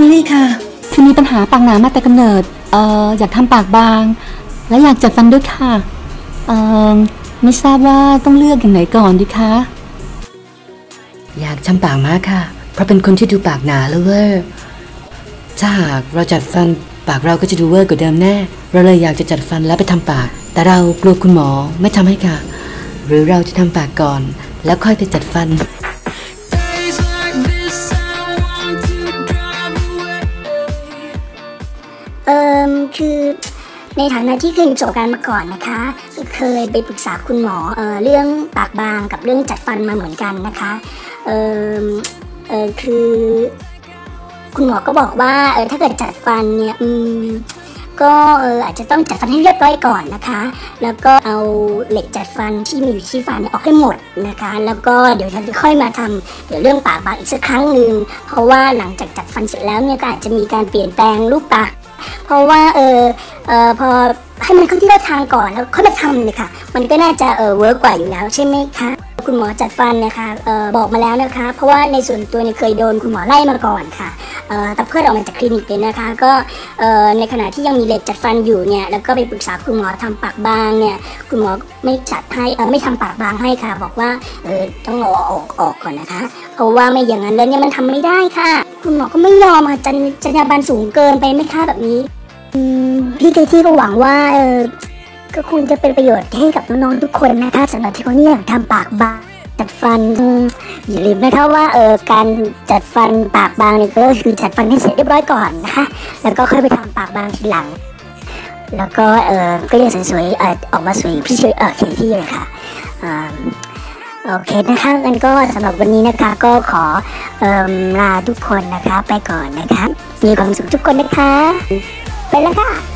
นี่ค่ะ คือมีปัญหาปากหนามาแต่กำเนิด เอ่ออยากทำปากบาง และอยากจัดฟันด้วยค่ะ เอ่อไม่ทราบว่าต้องเลือกอย่างไหนก่อนดีคะ อยากทำปากมากค่ะ เพราะเป็นคนที่ดูปากหนาแล้วเวอร์ถ้าหากเราจัดฟันปากเราก็จะดูเวอร์กว่าเดิมแน่ เราเลยอยากจะจัดฟันแล้วไปทำปาก แต่เรากลัวคุณหมอไม่ทำให้ค่ะ หรือเราจะทำปากก่อน แล้วค่อยไปจัดฟัน คือในฐานะที่เคยมีประสบการณ์มาก่อนนะคะ เคยไปปรึกษาคุณหมอเออเรื่องปากบางกับเรื่องจัดฟันมาเหมือนกันนะคะเออเออคือ คุณหมอก็บอกว่าเออถ้าเกิดจัดฟันเนี่ยอืมก็เอออาจจะต้องจัดฟันให้เรียบร้อยก่อนนะคะ แล้วก็เอาเหล็กจัดฟันที่มีอยู่ที่ฟันออกให้หมดนะคะ แล้วก็เดี๋ยวจะค่อยมาทำเดี๋ยวเรื่องปากบางอีกสักครั้งหนึ่งเพราะว่าหลังจากจัดฟันเสร็จแล้วเนี่ยก็อาจจะมีการเปลี่ยนแปลงรูปปาก เพราะว่าเออเออพอให้มันเข้าที่เข้าทางก่อนแล้วค่อยมาทำเลยค่ะ มันก็น่าจะเออเวิร์กกว่าอยู่แล้วใช่ไหมคะคุณหมอจัดฟันนะคะเออบอกมาแล้วนะคะ เพราะว่าในส่วนตัวเนี่ยเคยโดนคุณหมอไล่มาก่อนค่ะ แต่เพื่อนออกมาจากคลินิกเลยนะคะ ก็ในขณะที่ยังมีเหล็กจัดฟันอยู่เนี่ยแล้วก็ไปปรึกษาคุณหมอทำปากบางเนี่ยคุณหมอไม่จัดให้ไม่ทำปากบางให้ค่ะ บอกว่าเออต้องเอออกออกก่อนนะคะ เพราะว่าไม่อย่างนั้นแล้วเนี่ยมันทำไม่ได้ค่ะ คุณหมอก็ไม่ยอมค่ะจรรจรรยาบรรณสูงเกินไปไหมคะแบบนี้พี่เคที่ก็หวังว่าก็คงจะเป็นประโยชน์ให้กับน้องๆทุกคนนะคะสำหรับที่เขาเนี่ยทำปากบาง จัดฟันอย่าลืมนะคะว่าเออการจัดฟันปากบางนี่ก็คือจัดฟันให้เสร็จเรียบร้อยก่อนนะคะแล้วก็ค่อยไปทำปากบางทีหลัง แล้วก็เออก็เรียังสวยๆเออออกมาสวยพี่ช่วยเออเคที่เลยค่ะอ่าโอเคนะคะงั้นก็สำหรับวันนี้นะคะก็ขอเอ่มลาทุกคนนะคะไปก่อนนะคะ มีความสุขทุกคนนะคะ ไปแล้วค่ะ